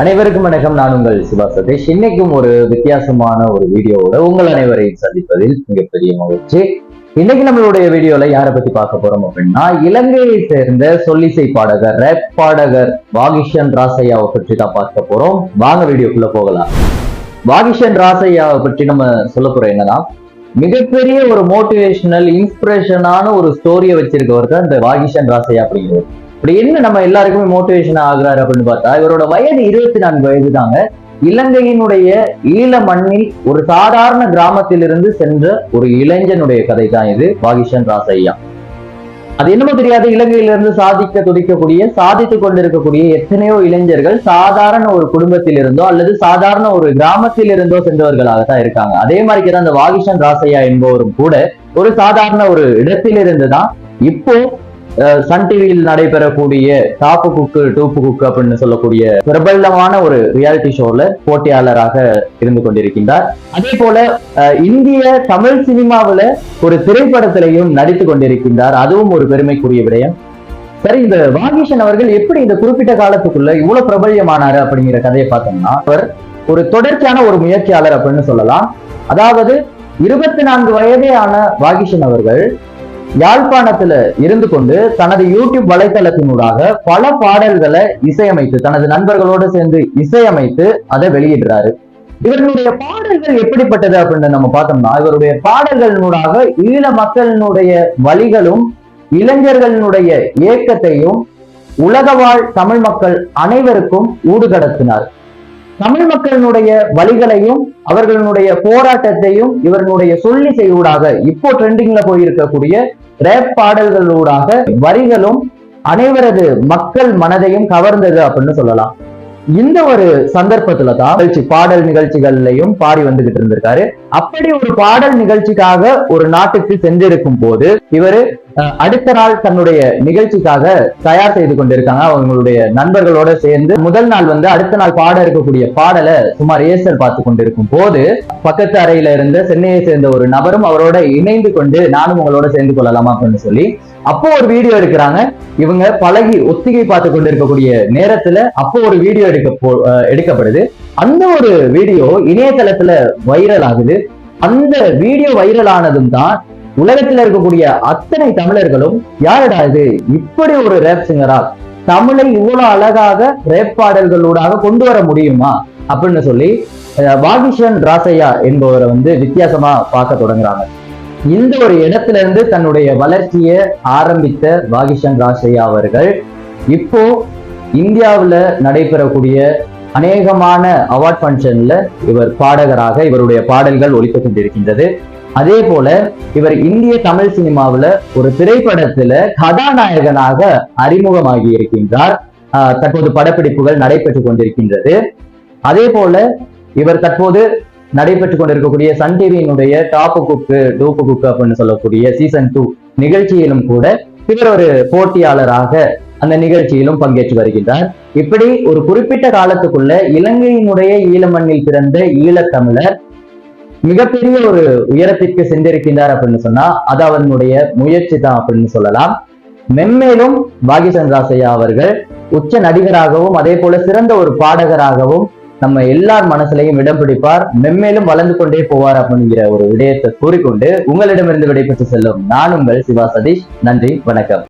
அனைவருக்கும் வணக்கம். நான் உங்கள் சிவா சதீஷ். இன்னைக்கும் ஒரு வித்தியாசமான ஒரு வீடியோவோட உங்கள் அனைவரையும் சந்திப்பதில் மிகப்பெரிய மகிழ்ச்சி. இன்னைக்கு நம்மளுடைய வீடியோல யாரை பத்தி பார்க்க போறோம் அப்படின்னா இலங்கையை சேர்ந்த சொல்லிசை பாடகர் ரேப் பாடகர் வாகிஷன் ராசையாவை பற்றி தான் பார்க்க போறோம். வாங்க வீடியோக்குள்ள போகலாம். வாகிஷன் ராசையாவை பற்றி நம்ம சொல்ல போறோம் என்னன்னா மிகப்பெரிய ஒரு மோட்டிவேஷனல் இன்ஸ்பிரேஷனான ஒரு ஸ்டோரியை வச்சிருக்கவர் தான் இந்த வாகிஷன் ராசையா அப்படிங்கிறது இப்படி என்ன நம்ம எல்லாருக்குமே மோட்டிவேஷன் ஆகுறாரு அப்படின்னு பார்த்தா இவரோட வயது இருபத்தி நான்கு வயது தாங்க இலங்கையினுடைய ஈழ மண்ணில் ஒரு சாதாரண கிராமத்திலிருந்து சென்ற ஒரு இளைஞனுடைய கதை தான் இது வாகிஷன் ராசையா அது என்னமோ தெரியாது இலங்கையிலிருந்து சாதிக்க துடிக்கக்கூடிய சாதித்துக் கொண்டிருக்கக்கூடிய எத்தனையோ இளைஞர்கள் சாதாரண ஒரு குடும்பத்தில் இருந்தோ அல்லது சாதாரண ஒரு கிராமத்திலிருந்தோ சென்றவர்களாகத்தான் இருக்காங்க. அதே மாதிரி தான் அந்த வாகிஷன் ராசையா என்பவரும் கூட ஒரு சாதாரண ஒரு இடத்திலிருந்து தான் இப்போ சன் டிவியில் நடைபெறக்கூடிய டாப்பு குக்கு டூப்பு குக்கு அப்படின்னு சொல்லக்கூடிய பிரபலமான ஒரு ரியாலிட்டி ஷோல போட்டியாளராக இருந்து கொண்டிருக்கின்றார். அதே போல இந்திய தமிழ் சினிமாவில ஒரு திரைப்படத்திலையும் நடித்து கொண்டிருக்கின்றார். அதுவும் ஒரு பெருமைக்குரிய விடயம். சரி இந்த வாகீஷன் அவர்கள் எப்படி இந்த குறிப்பிட்ட காலத்துக்குள்ள இவ்வளவு பிரபல்யமானாரு அப்படிங்கிற கதையை பார்த்தோம்னா அவர் ஒரு தொடர்ச்சியான ஒரு முயற்சியாளர் அப்படின்னு சொல்லலாம். அதாவது இருபத்தி நான்கு வயதே ஆன வாகிஷன் அவர்கள் யாழ்ப்பாணத்துல இருந்து கொண்டு தனது யூடியூப் வலைத்தளத்தினூடாக பல பாடல்களை இசையமைத்து தனது நண்பர்களோடு சேர்ந்து இசையமைத்து அதை வெளியிடுறாரு. இவர்களுடைய பாடல்கள் எப்படிப்பட்டது அப்படின்னு நம்ம பார்த்தோம்னா இவருடைய பாடல்களினூடாக ஈழ மக்களினுடைய வழிகளும் இளைஞர்களினுடைய இயக்கத்தையும் உலக வாழ் தமிழ் மக்கள் அனைவருக்கும் ஊடுகடத்தினார். தமிழ் மக்களினுடைய வழிகளையும் அவர்களுடைய போராட்டத்தையும் இவர்களுடைய சொல்லி செய்வதாக இப்போ ட்ரெண்டிங்ல போயிருக்கக்கூடிய ரேப் பாடல்களூடாக வரிகளும் அனைவரது மக்கள் மனதையும் கவர்ந்தது அப்படின்னு சொல்லலாம். இந்த ஒரு சந்தர்ப்பத்துல தான் நிகழ்ச்சி பாடல் நிகழ்ச்சிகள்லையும் பாடி வந்துகிட்டு இருந்திருக்காரு. அப்படி ஒரு பாடல் நிகழ்ச்சிக்காக ஒரு நாட்டுக்கு சென்றிருக்கும் போது இவரு அடுத்த நாள் தன்னுடைய நிகழ்ச்சிக்காக தயார் செய்து கொண்டிருக்காங்க. அவங்களுடைய நண்பர்களோட சேர்ந்து முதல் நாள் வந்து அடுத்த நாள் பாட இருக்கக்கூடிய பாடலை சுமார் ஏசர் பார்த்து கொண்டிருக்கும் போது பக்கத்து அறையில இருந்த சென்னையை சேர்ந்த ஒரு நபரும் அவரோட இணைந்து கொண்டு நானும் உங்களோட சேர்ந்து கொள்ளலாமா அப்படின்னு சொல்லி அப்போ ஒரு வீடியோ எடுக்கிறாங்க. இவங்க பழகி ஒத்திகை பார்த்து கொண்டிருக்கக்கூடிய நேரத்துல அப்போ ஒரு வீடியோ எடுக்க போ- எடுக்கப்படுது. அந்த ஒரு வீடியோ இணையதளத்துல வைரல் ஆகுது. அந்த வீடியோ வைரல் ஆனதும் தான் உலகத்துல இருக்கக்கூடிய அத்தனை தமிழர்களும் யாரடா இது? இப்படி ஒரு ரேப் சிங்கரா தமிழை இவ்வளவு அழகாக ரேப் பாடல்களூடாக கொண்டு வர முடியுமா? அப்படின்னு சொல்லி அஹ், வாகிஷன் ராசையா என்பவரை வந்து வித்தியாசமா பார்க்க தொடங்குறாங்க. இந்த ஒரு இடத்துல இருந்து தன்னுடைய வளர்ச்சியை ஆரம்பித்த பாகிஷன் ராசையா அவர்கள் இப்போ இந்தியாவில் நடைபெறக்கூடிய அநேகமான அவார்ட் ஃபங்க்ஷன்ல இவர் பாடகராக இவருடைய பாடல்கள் ஒழித்து கொண்டிருக்கின்றது அதே போல இவர் இந்திய தமிழ் சினிமாவுல ஒரு திரைப்படத்துல கதாநாயகனாக அறிமுகமாகி இருக்கின்றார் ஆஹ் தற்போது படப்பிடிப்புகள் நடைபெற்றுக் கொண்டிருக்கின்றது அதே போல இவர் தற்போது நடைபெற்றுக் கொண்டிருக்கக்கூடிய சன் டிவியினுடைய டாப் குக்கு டூப்பு குக்கு அப்படின்னு சொல்லக்கூடிய சீசன் டூ நிகழ்ச்சியிலும் கூட இவர் ஒரு போட்டியாளராக அந்த நிகழ்ச்சியிலும் பங்கேற்று வருகின்றார். இப்படி ஒரு குறிப்பிட்ட காலத்துக்குள்ள இலங்கையினுடைய ஈழமண்ணில் பிறந்த ஈழத்தமிழர் மிகப்பெரிய ஒரு உயரத்திற்கு சென்றிருக்கின்றார் அப்படின்னு சொன்னா அது அவனுடைய முயற்சி தான் அப்படின்னு சொல்லலாம். மென்மேலும் பாகிசன் ராசையா அவர்கள் உச்ச நடிகராகவும் அதே போல சிறந்த ஒரு பாடகராகவும் நம்ம எல்லார் மனசுலையும் இடம் பிடிப்பார் மென்மேலும் வளர்ந்து கொண்டே போவார் அப்படிங்கிற ஒரு விடயத்தை கூறிக்கொண்டு உங்களிடமிருந்து விடைபெற்று செல்லும் நான் உங்கள் சிவா சதீஷ். நன்றி வணக்கம்.